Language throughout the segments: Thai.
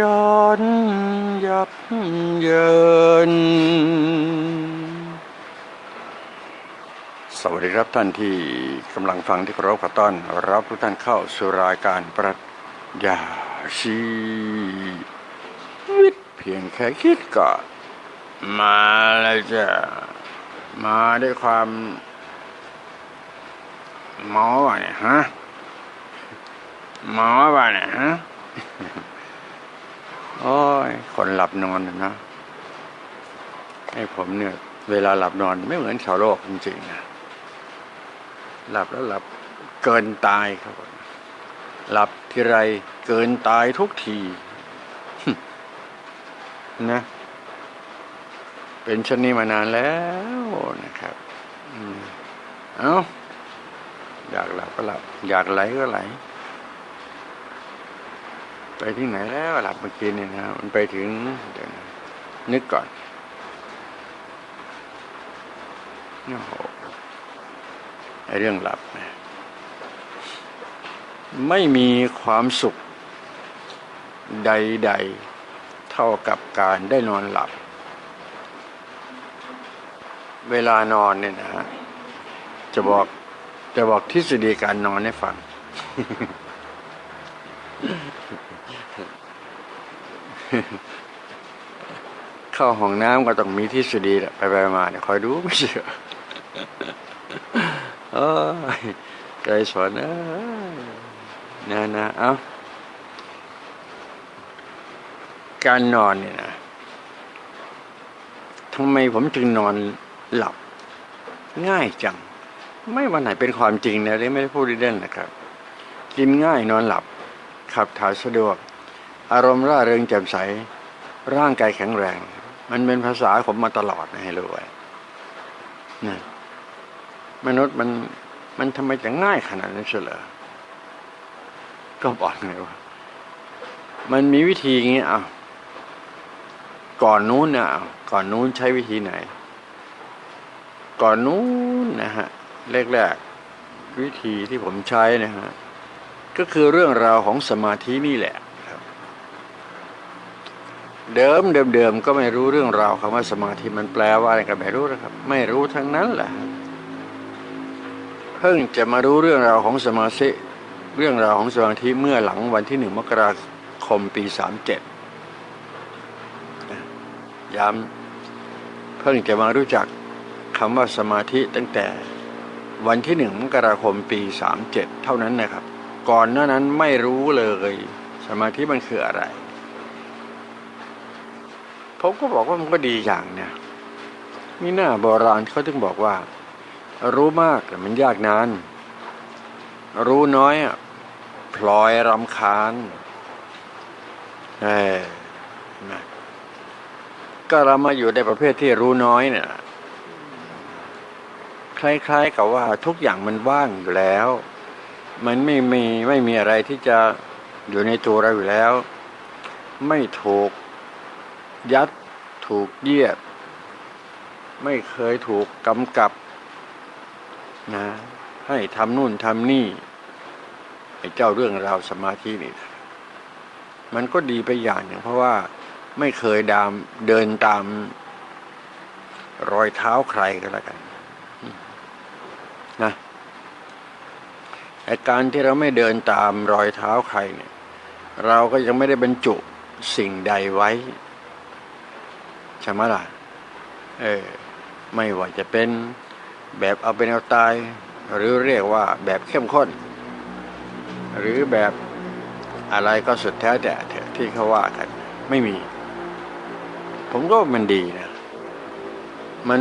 ย้อนยับเยิน สวัสดีครับท่านที่กำลังฟังที่เคารพขอต้อนรับทุกท่านเข้าสู่รายการปรัชญาชีวิตเพียงแค่คิดก็มาแล้วจ้ะมาด้วยความหมอวะเนี่ยฮะหมอวะเนี่ยฮะ โอ้ยคนหลับนอนนะนะให้ผมเนี่ย เวลาหลับนอนไม่เหมือนชาวโลกจริงๆนะหลับแล้วหลับเกินตายครับ หลับทีไรเกินตายทุกทีนะเป็นชนนี้มานานแล้วนะครับอืมเอาอยากหลับก็หลับ อยากไหลก็ไหล ไปที่ไหนแล้วหลับเมื่อกี้เนี่ยนะมันไปถึงเดี๋ยวนะนึกก่อนโอ้โหไอเรื่องหลับนะไม่มีความสุขใด ๆ เท่ากับการได้นอนหลับ เวลานอนเนี่ยนะฮะจะบอกจะบอกทฤษฎีการนอนให้ฟัง เข้าห้องน้ำก็ต้องมีทฤษฎีแหละไปไปมาเนี่ยคอยดูไม่เชื่อโอ้ยใจสอนเอ้ยนะนะเอาการนอนเนี่ยนะทำไมผมจึงนอนหลับ ง่ายจัง ไม่วันไหนเป็นความจริงนะเลยไม่ได้พูดเล่นนะครับ กินง่ายนอนหลับ ขับถ่ายสะดวก อารมณ์ร่าเริงแจ่มใส ร่างกายแข็งแรง มันเป็นภาษาผมมาตลอดนะให้รู้ไว้นะมนุษย์มันมันทำไมจะง่ายขนาดนั้นเฉลอก็บอกไงว่ามันมีวิธีอย่างนี้ยอะก่อนนู้นนะอะก่อนนู้นใช้วิธีไหน ก่อนนู้นนะฮะแรกๆวิธีที่ผมใช้นะฮะก็คือเรื่องราวของสมาธินี่แหละ เดิมเดิมเดิมก็ไม่รู้เรื่องราวคำว่าสมาธิมันแปลว่าอะไรก็ไม่รู้นะครับ ไม่รู้ทั้งนั้นแหละเพิ่งจะมารู้เรื่องราวของสมาธิเรื่องราวของสมาธิเมื่อหลังวันที่หนึ่งมกราคมปีสามเจ็ดย้ำเพิ่งจะมารู้จักคำว่าสมาธิตั้งแต่วันที่หนึ่งมกราคมปีสามเจ็ดเท่านั้นนะครับ ก่อนหน้านั้นไม่รู้เลย สมาธิมันคืออะไร ผมก็บอกว่ามันก็ดีอย่างเนี่ยมีหน้าโบราณเขาถึงบอกว่า รู้มากมันยากนาน รู้น้อยอะพลอยรำคาญเออนะก็เรามาอยู่ในประเภทที่รู้น้อยเนี่ยคล้ายๆกับว่าทุกอย่างมันว่างอยู่แล้ว มันไม่มีไม่มีอะไรที่จะอยู่ในตัวเราอยู่แล้ว ไม่ถูก ยัดถูกเยียด ไม่เคยถูกกำกับนะให้ทำนู่นทำนี่ไอ้เจ้าเรื่องราวสมาธินี่ มันก็ดีไปอย่างหนึ่งเพราะว่าไม่เคยดามเดินตามรอยเท้าใครก็แล้วกันนะไอการที่เราไม่เดินตามรอยเท้าใครเนี่ย เราก็ยังไม่ได้บรรจุสิ่งใดไว้ ช่ไหมล่ะเออไม่ว่าจะเป็นแบบเอาเป็นเอาตาย หรือเรียกว่าแบบเข้มข้น หรือแบบอะไรก็สุดแท้แต่ที่เขาว่ากัน ไม่มี ผมก็มันดีนะมัน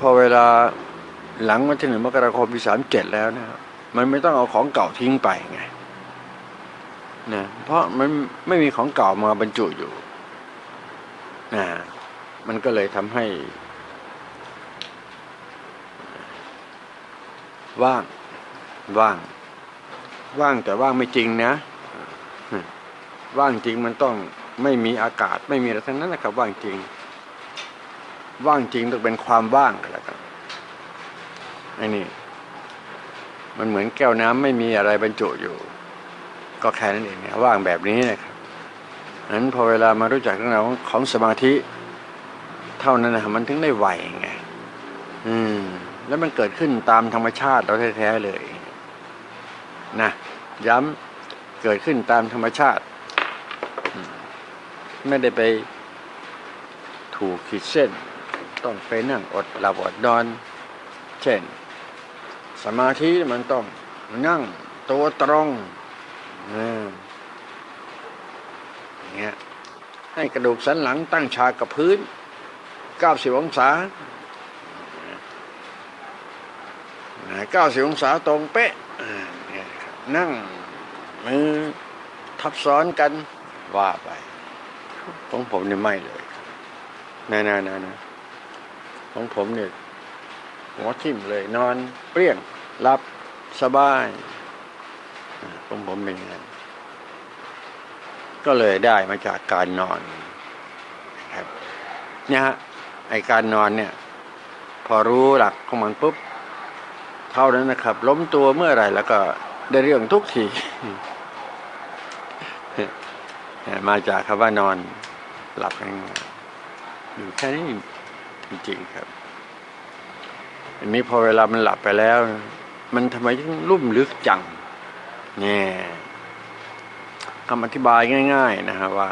พอเวลาหลังวันที่หนึ่งมกราคมปีสามเจ็ดแล้วนะครับมันไม่ต้องเอาของเก่าทิ้งไปไงนะเพราะมันไม่มีของเก่ามาบรรจุอยู่นะ มันก็เลยทำให้ ว่าง ว่าง ว่างแต่ว่างไม่จริงนะ ว่างจริงมันต้องไม่มีอากาศไม่มีอะไรทั้งนั้นนะครับ ว่างจริง ว่างจริงต้องเป็นความว่างกันแล้วกันไอ้นี่มันเหมือนแก้วน้ำไม่มีอะไรบรรจุอยู่ ก็แค่นั้นเองนะว่างแบบนี้นะครับนั้นพอเวลามารู้จักเรื่องราวของของสมาธิ เท่านั้นนะมันถึงได้ไหวไงอืม แล้วมันเกิดขึ้นตามธรรมชาติเราแท้ๆเลยนะย้ำเกิดขึ้นตามธรรมชาติ ไม่ได้ไปถูกขีดเส้น ต้องไปนั่งอดหลับอดนอน เช่น สมาธิมันต้องนั่งตัวตรงอืมอย่างเงี้ยให้กระดูกสันหลังตั้งฉากกับพื้น 90องศาเก้าสิบองศาตรงเป๊ะนั่งมือทับซ้อนกันว่าไปของผมเนี่ยไม่เลยนะนะนะนะของผมเนี่ยหัวทิ่มเลยนอนเปรี้ยงหลับสบายของผมเป็นอย่างนั้นก็เลยได้มาจากการนอนครับเนี่ยฮะ ไอการนอนเนี่ย พอรู้หลักของมันปุ๊บ เท่านั้นนะครับ ล้มตัวเมื่อไหร่แล้วก็ได้เรื่องทุกทีมาจากคำว่านอนหลับง่ายๆอยู่แค่นี้จริงๆครับ อันนี้พอเวลามันหลับไปแล้ว มันทำไมถึงลุ่มลึกจังเนี่ยคำอธิบายง่าย ๆ นะฮะว่า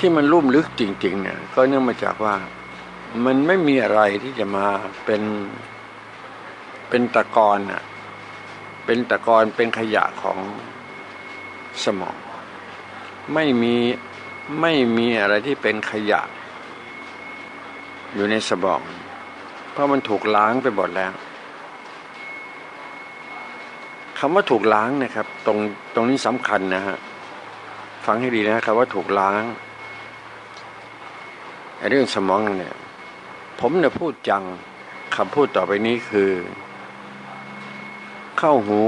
ที่มันลุ่มลึกจริง ๆ เนี่ย ก็เนื่องมาจากว่ามันไม่มีอะไรที่จะมาเป็นเป็นตะกอนอะเป็นตะกอนเป็นขยะของสมอง ไม่มีไม่มีอะไรที่เป็นขยะ อยู่ในสมอง เพราะมันถูกล้างไปหมดแล้วคำว่าถูกล้างนะครับ ตรงตรงนี้สำคัญนะฮะฟังให้ดีนะครับว่าถูกล้าง เรื่องสมองเนี่ย ผมเนี่ยพูดจังคำพูดต่อไปนี้คือ เข้าหู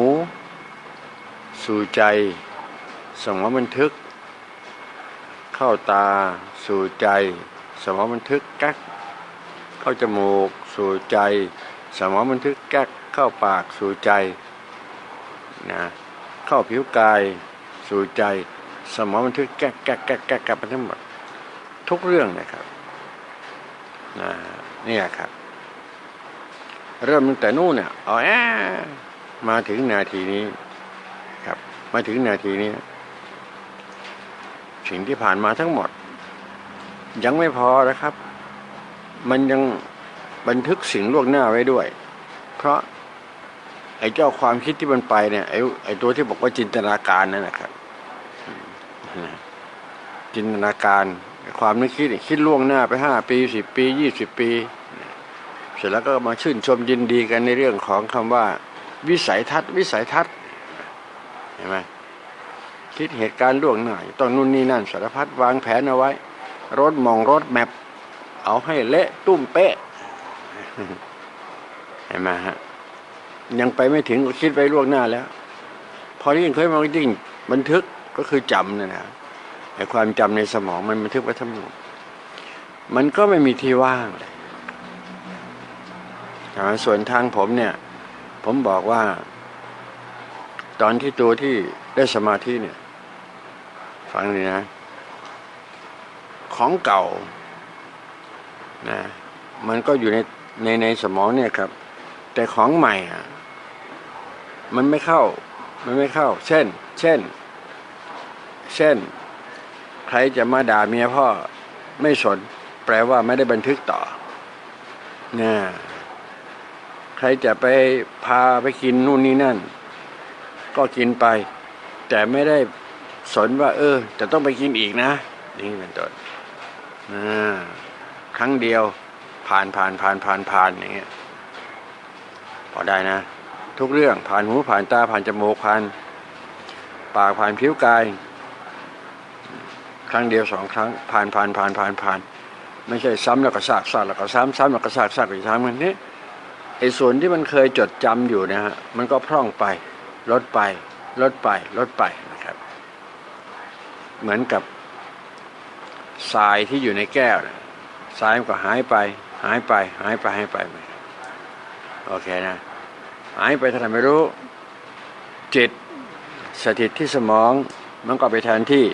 สู่ใจสมองบันทึก เข้าตา สู่ใจ สมองบันทึกแก๊กเข้าจมูก สู่ใจ สมองบันทึกแก๊กเข้าปากสู่ใจนะเข้าผิวกาย สู่ใจ สมองบันทึกแก๊กแก๊กแก๊กแก๊กแก๊กไปทั้งหมด ทุกเรื่องนะครับ นะนี่ครับ เริ่มตั้งแต่นู่นเนี่ยเอาแอมาถึงนาทีนี้ครับ มาถึงนาทีนี้ สิ่งที่ผ่านมาทั้งหมด ยังไม่พอนะครับ มันยังบันทึกสิ่งล่วงหน้าไว้ด้วย เพราะไอ้เจ้าความคิดที่มันไปเนี่ยไอ้ไอ้ตัวที่บอกว่าจินตนาการนั่นนะครับจินตนาการ ความนึกคิดคิดล่วงหน้าไปห้าปีสิบปียี่สิบปี เสร็จแล้วก็มาชื่นชมยินดีกันในเรื่องของคำว่า วิสัยทัศน์ วิสัยทัศน์เห็นไหมคิดเหตุการณ์ล่วงหน้าต้องนู่นนี่นั่นสารพัดวางแผนเอาไว้ รถมองรถแมพเอาให้เละตุ้มเป๊ะเห็นไหมฮะยังไปไม่ถึงก็คิดไว้ล่วงหน้าแล้ว พอที่ยิ่งเคยมายิ่งบันทึกก็คือจำเนะนะ ไอ้ความจำในสมองมันบันทึกไว้ทั้งหมดมันก็ไม่มีที่ว่างเลยส่วนทางผมเนี่ย ผมบอกว่า ตอนที่ตัวที่ได้สมาธิเนี่ย ฟังเลยนะ ของเก่านะมันก็อยู่ในในในสมองเนี่ยครับ แต่ของใหม่อะมันไม่เข้า มันไม่เข้า เช่น เช่น เช่น ครจะมาด่าเมียพ่อไม่สน แปลว่าไม่ได้บันทึกต่อเนี่ยใครจะไปพาไปกินนู่นนี่นั่น ก็กินไป แต่ไม่ได้สนว่า เออ จะต้องไปกินอีกนะนี่เป็นต้นครั้งเดียวผ่านผ่านผ่านผ่านผ่านอย่างเงี้ยพอได้นะ ทุกเรื่องผ่านหูผ่านตาผ่านจมูกผ่านปากผ่านผิวกาย ครั้งเดียวสองครั้งผ่านผ่านผ่านผ่านผ่าน ไม่ใช่ซ้ำแล้วก็ซากซากแล้วก็ซ้ำซ้ำแล้วก็ซากซากอีกซ้ำกันนี้ไอ้ส่วนที่มันเคยจดจำอยู่นะฮะมันก็พร่องไปลดไปลดไปลดไปนะครับ เหมือนกับทรายที่อยู่ในแก้วนะทรายมันก็หายไป หายไปหายไปหายไปโอเคนะ หายไปท่าไหร่ไม่รู้ จิตสถิตที่สมองมันก็ไปแทนที่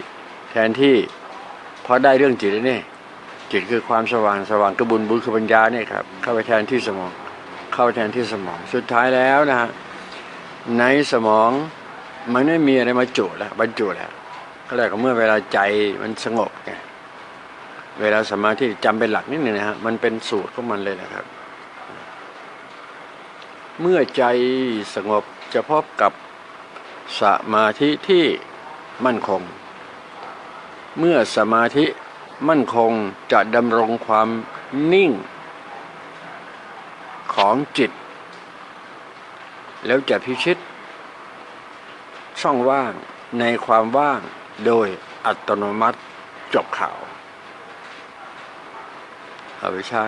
แทนที่พอได้เรื่องจิตแล้วนี่จิตคือความสว่างสว่างกระบุญบุญคือปัญญาเนี่ยครับเข้าไปแทนที่สมอง เข้าไปแทนที่สมอง สุดท้ายแล้วนะฮะในสมองมันไม่มีอะไรมาจุแล้วบรรจุแล้วก็แล้วก็เมื่อเวลาใจมันสงบไงเวลาสมาธิจำเป็นหลักนิดหนึ่งนะฮะมันเป็นสูตรของมันเลยนะครับ เมื่อใจสงบจะพบกับสมาธิที่มั่นคง เมื่อสมาธิมั่นคงจะดำรงความนิ่งของจิต แล้วจะพิชิต ช่องว่างในความว่างโดยอัตโนมัติจบข่าว เอาไปใช้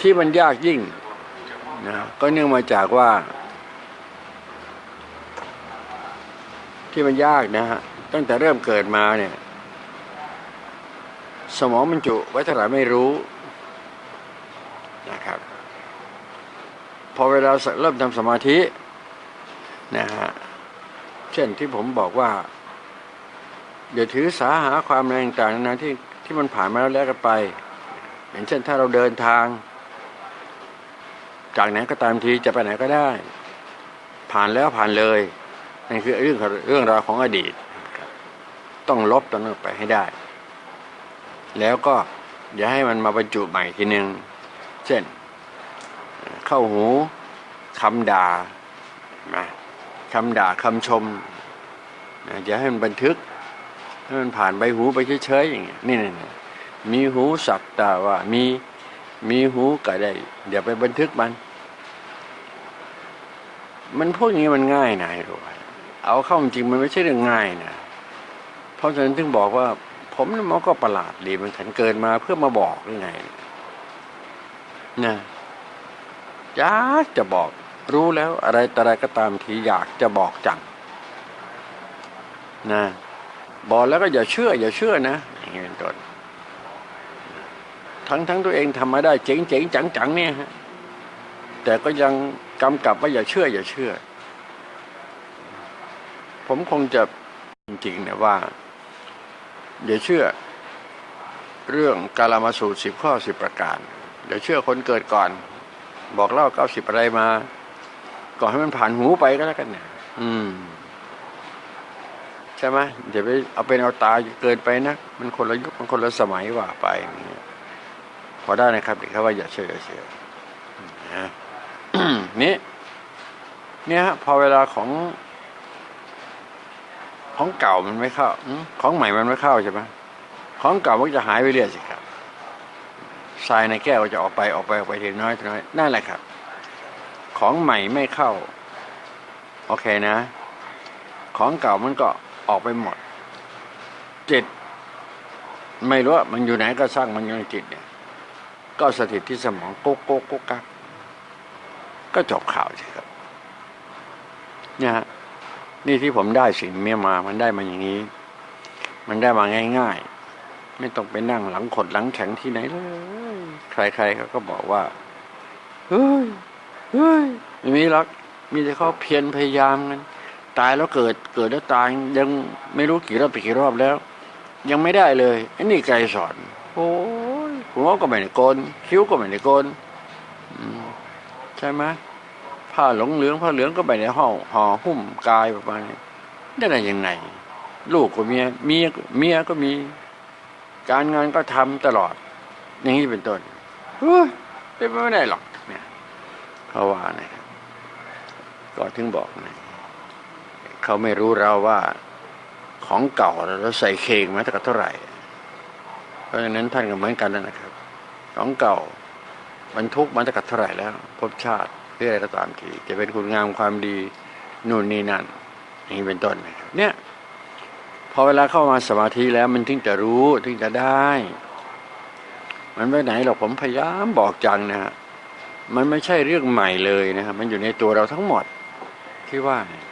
ที่มันยากยิ่งนะก็เนื่องมาจากว่า ที่มันยากนะฮะ ตั้งแต่เริ่มเกิดมาเนี่ย สมองมันจุไว้เท่าไหร่ไม่รู้นะครับ พอเวลาเริ่มทำสมาธินะฮะเช่นที่ผมบอกว่าอย่าถือสาหาความแรงต่างๆนะที่ที่มันผ่านมาแล้วแล้วกันไป อย่างเช่นถ้าเราเดินทาง จากไหนก็ตามทีจะไปไหนก็ได้ ผ่านแล้วผ่านเลยนั่นคือเรื่องเรื่องราวของอดีต ต้องลบตรงนั้นไปให้ได้ แล้วก็อย่าให้มันมาบรรจุใหม่ทีหนึ่งเช่น เข้าหูคำด่าคำด่าคำชมนะอย่าให้มันบันทึกให้มันผ่านใบหูไปเฉยๆอย่างเงี้ยนี่นี่นี่มีหูสักแต่ว่ามีมีหูก็ได้เดี๋ยวไปบันทึกมัน มันพวกนี้มันง่ายนะให้รู้เอาเข้าจริงมันไม่ใช่เรื่องง่ายนะ เพราะฉะนั้นถึงบอกว่า ผมนี่มันก็ประหลาดดีมันขันเกินมาเพื่อมาบอกยังไงนะอยากจะบอกรู้แล้วอะไรแต่อะไรก็ตามทีอยากจะบอกจังนะบอกแล้วก็อย่าเชื่อ อย่าเชื่อนะอย่างนี้เป็นต้นทั้งทั้งตัวเองทำมาได้เจ๋งเจ๋งจังจังเนี่ยฮะแต่ก็ยังกำกับว่าอย่าเชื่อ อย่าเชื่อ ผมคงจะจริงๆนี่ยว่า อย่าเชื่อเรื่องกาลามาสูตรสิบข้อสิบประการอย่าเชื่อคนเกิดก่อน บอกเล่าเก้าสิบอะไรมา ก่อนให้มันผ่านหูไปก็แล้วกันเนี่ยอืมใช่ไหมอย่าไปเอาเป็นเอาตายเกินไปนะมันคนละยุคมันคนละสมัยว่าไปอย่างเงี้ยพอได้นะครับเด็กเขาว่าอย่าเชื่ออย่าเชื่อนะนี่เนี่ยฮะพอเวลาของ ของเก่ามันไม่เข้าของใหม่มันไม่เข้าใช่ไหมของเก่ามันจะหายไปเรื่อยสิครับทรายในแก้วจะออกไปออกไปออกไปทีน้อยทีน้อยนั่นแหละครับ ของใหม่ไม่เข้า โอเคนะ ของเก่ามันก็ออกไปหมดจิตไม่รู้ว่ามันอยู่ไหนก็สร้างมันอยู่ในจิตเนี่ย ก็สถิตที่สมองโก๊กโก๊กโก๊กกักก็จบข่าวสิครับเนี่ยฮะ นี่ที่ผมได้สิ่งเนี้ยมา มันได้มาอย่างนี้ มันได้มาง่าย ๆ ไม่ต้องไปนั่งหลังขดหลังแข็งที่ไหนเลย ใครๆเขาก็บอกว่า เฮ้ย เฮ้ยไม่มีหรอกมีแต่เขาเพียรพยายามกัน ตายแล้วเกิด เกิดแล้วตายยังไม่รู้กี่รอบไปกี่รอบแล้ว ยังไม่ได้เลยอันนี้ไกลสอน โอ้ยหัวก็ไม่ได้โกนคิ้วก็ไม่ได้โกนใช่ไหม ผ้าหลงเหลืองผ้าเหลืองก็ไม่ได้ห่อห่อหุ้มกายประมาณนี้ได้ไงยังไง ลูกก็เมียเมียเมียก็มี การงานก็ทำตลอด อย่างนี้เป็นต้นเฮ้ยเป็นไปไม่ได้หรอกเนี่ยเขาว่านะครับก็ถึงบอกนะเขาไม่รู้เราว่าของเก่าเราใส่เคงมาตั้งแต่เท่าไหร่ เพราะฉะนั้นท่านก็เหมือนกันนั่นนะครับ ของเก่าบรรทุกมาตั้งแต่เท่าไหร่แล้วภพชาติ เพื่ออะไรก็ตามทีจะเป็นคุณงามความดีนู่นนี่นั่นอย่างนี้เป็นต้นนะครับเนี่ยพอเวลาเข้ามาสมาธิแล้วมันถึงจะรู้ถึงจะได้ มันไปไหนหรอกผมพยายามบอกจังนะฮะมันไม่ใช่เรื่องใหม่เลยนะครับมันอยู่ในตัวเราทั้งหมดที่ว่าเนี่ย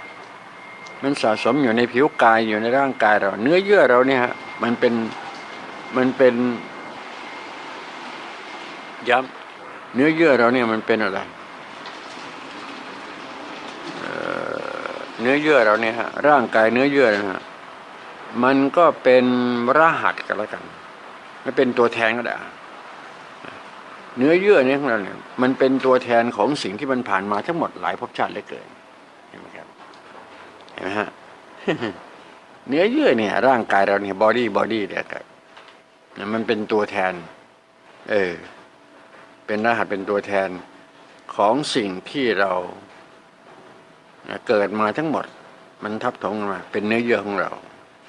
มันสะสมอยู่ในผิวกายอยู่ในร่างกายเรา เนื้อเยื่อเราเนี่ยฮะมันเป็นมันเป็นย้ำเนื้อเยื่อเราเนี่ยมันเป็นอะไร เนื้อเยื่อเราเนี่ยฮะร่างกายเนื้อเยื่อนะฮะมันก็เป็นรหัสกันแล้วกันไม่เป็นตัวแทนก็ได้เนื้อเยื่อเนี่ยของเราเนี่ยมันเป็นตัวแทนของสิ่งที่มันผ่านมาทั้งหมดหลายภพชาติเลือเกินเห็นไหมครับเห็นไหมฮะเนื้อเยื่อเนี่ย ร่างกายเราเนี่ยบอดี้บอดี้เนี่ยครับเนี่ยมันเป็นตัวแทน เออเป็นรหัสเป็นตัวแทนของสิ่งที่เรา เกิดมาทั้งหมดมันทับถมกันมาเป็นเนื้อเยื่อของเรา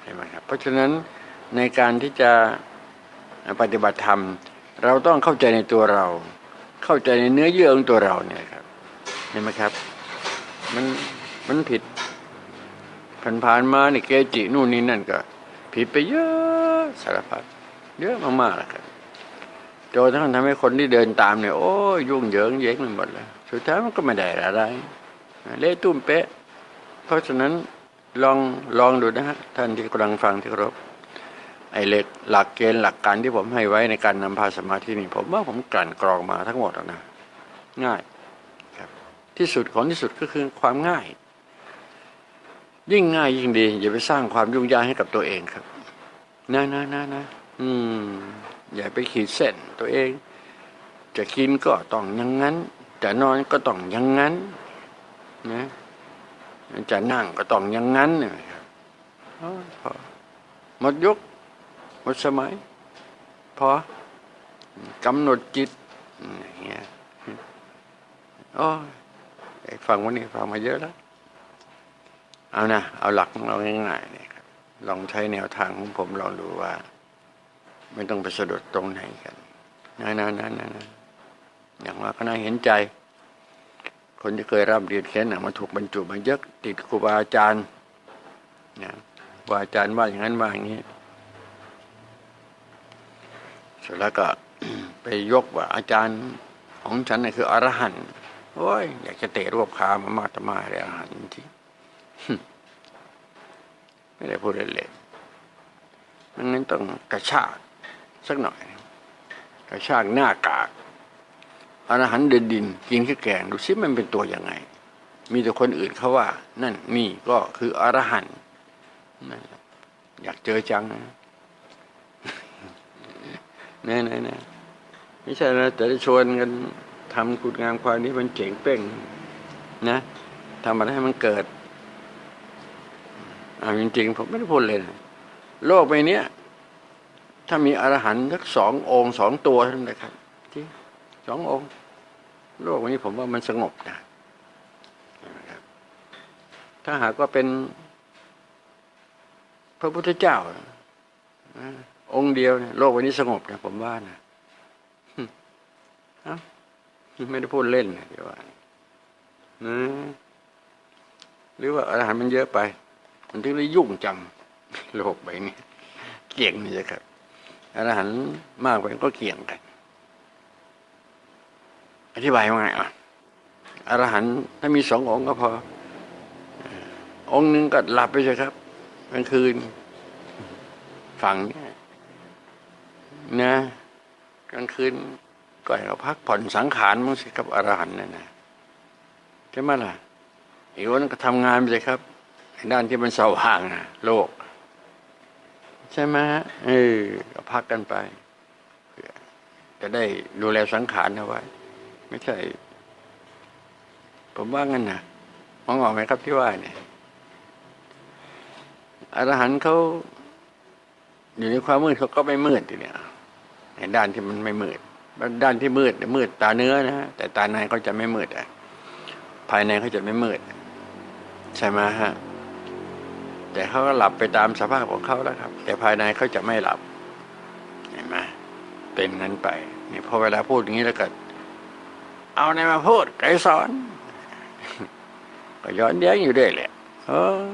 เห็นไหมครับเพราะฉะนั้นในการที่จะปฏิบัติธรรม เราต้องเข้าใจในตัวเรา เข้าใจในเนื้อเยื่อของตัวเราเนี่ยครับเห็นไหมครับ มันมันผิดผ่านผ่านๆมานี่เกจินู่นนี่นั่นก็ ผิดไปเยอะสารพัดเยอะมากๆแล้วครับโจนทั้งทำให้คนที่เดินตามเนี่ยโอ้ยยุ่งเหยิงเย้งไปหมดเลยสุดท้ายมันก็ไม่ได้อะไร เละตุ้มเป๊ะ เพราะฉะนั้นลองลองดูนะฮะท่านที่กำลังฟังที่เคารพไอเล็กหลักเกณฑ์หลักการที่ผมให้ไว้ในการนำพาสมาธินี่ผมว่าผมกลั่นกรองมาทั้งหมดแล้วนะง่ายครับที่สุดของที่สุดก็คือความง่าย ยิ่งง่ายยิ่งดี อย่าไปสร้างความยุ่งยากให้กับตัวเองครับนะนะนะนะอืม อย่าไปขีดเส้นตัวเอง จะกินก็ต้องอย่างนั้น จะนอนก็ต้องอย่างนั้น นะจะนั่งก็ต้องอย่างนั้นเนี่ยพอหมดยุคหมดสมัย พอกำหนดจิตอย่างเงี้ยโอ้ยฟังวันนี้ฟังมาเยอะแล้ว เอานะเอาหลักของเราง่ายๆเนี่ยครับลองใช้แนวทางของผมลองดูว่า ไม่ต้องไปสะดุดตรงไหนกันนะนะนะนะนะอย่างว่าก็น่าเห็นใจ คนที่เคยร่ำเรียนเขียนหนังมาถูกบรรจุมาเยอะติดครูบาอาจารย์นะครูบาอาจารย์ว่าอย่างนั้นว่าอย่างนี้เสร็จแล้วก็ไปยกว่าอาจารย์ของฉันนี่คืออรหันต์โอ้ยอยากจะเตะรวบขามามาตมาเลยอรหันต์จริงไม่ได้พูดเล่นๆดังนั้นต้องกระชากสักหน่อย กระชากหน้ากาก อรหันเดินดินกินข้าวแกงดูซิมันเป็นตัวยังไง มีแต่คนอื่นเขาว่า นั่นนี่ก็คืออรหันนั่นแหละอยากเจอจังนะแน่ๆนะไม่ใช่นะแต่ชวนกันทำคุณงามความนี้มันเจ๋งเป้งนะทำอะไรให้มันเกิดอ่าจริงๆผมไม่ได้พูดเลยนะโลกใบเนี้ยถ้ามีอรหันต์สักสององค์สองตัวเท่านั้นครับที่สององค์ โลกวันนี้ผมว่ามันสงบนะนะครับ ถ้าหากว่าเป็น พระพุทธเจ้าองค์เดียวเนี่ยโลกวันนี้สงบนะผมว่านะไม่ได้พูดเล่นนะเดี๋ยวว่านะหรือว่าอาหารมันเยอะไป มันถึงได้ยุ่งจังโลกใบนี้เกี่ยงนี่จะครับอาหารมากไปก็เกี่ยงกัน อธิบายว่าไงอะอรหันต์ถ้ามีสององค์ก็พอ องค์หนึ่งก็หลับไปเลยครับกลางคืน ฝังเนี่ยนะกลางคืนก็ให้เราพักผ่อนสังขารมั้งสิครับอรหันต์นั่นนะใช่ไหมล่ะอีกวันก็ทำงานไปเลยครับในด้านที่มันสว่างนะโลก ใช่ไหมเออก็พักกันไปจะได้ดูแลสังขารเอาไว้ ไม่ใช่ ผมว่างั้นนะมองออกไหมครับที่ว่าเนี่ยอรหันต์เขาอยู่ในความมืดเขาก็ไม่มืดทีเนี่ยในด้านที่มันไม่มืดด้านที่มืดมืดตาเนื้อนะฮะแต่ตาในเขาจะไม่มืดอะภายในเขาจะไม่มืด ใช่ไหมฮะแต่เขาก็หลับไปตามสภาพของเขาแล้วครับ แต่ภายในเขาจะไม่หลับเห็นไหมเป็นนั้นไปนี่พอเวลาพูดอย่างนี้แล้วก็ เอาไหนมาพูดไกสอน ก็ย้อนแย้งอยู่ด้วยแหละเออ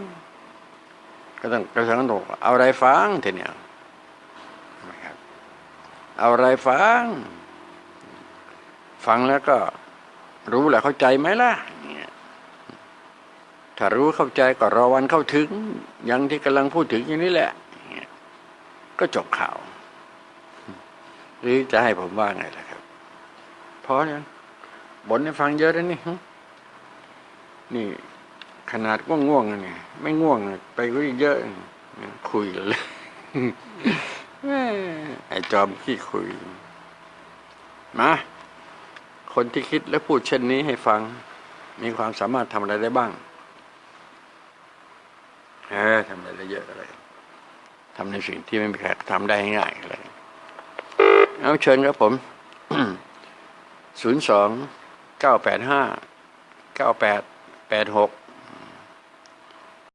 ก็ต้องกระสังถูกเอาอะไรฟังทีเนี้ยเอาอะไรฟัง ฟังแล้วก็รู้แหละเข้าใจไหมล่ะถ้ารู้เข้าใจก็รอวันเข้าถึงอย่างที่กำลังพูดถึงอย่างนี้แหละ ก็จบข่าว หรือจะให้ผมว่าไงล่ะครับพอยัง บ่นให้ฟังเยอะแล้วนี่นี่ ขนาดง่วงๆเนี่ยไม่ง่วงไปก็เยอะคุยเลยไอ้จอมขี้คุยมาคนที่คิดและพูดเช่นนี้ให้ฟัง มีความสามารถทำอะไรได้บ้างเออทำอะไรได้เยอะอะไรทำในสิ่งที่ไม่มีใครทำได้ง่ายอะไรเอาเชิญครับผมศูนย์สอง เก้าแปดห้าเก้าแปดแปดหก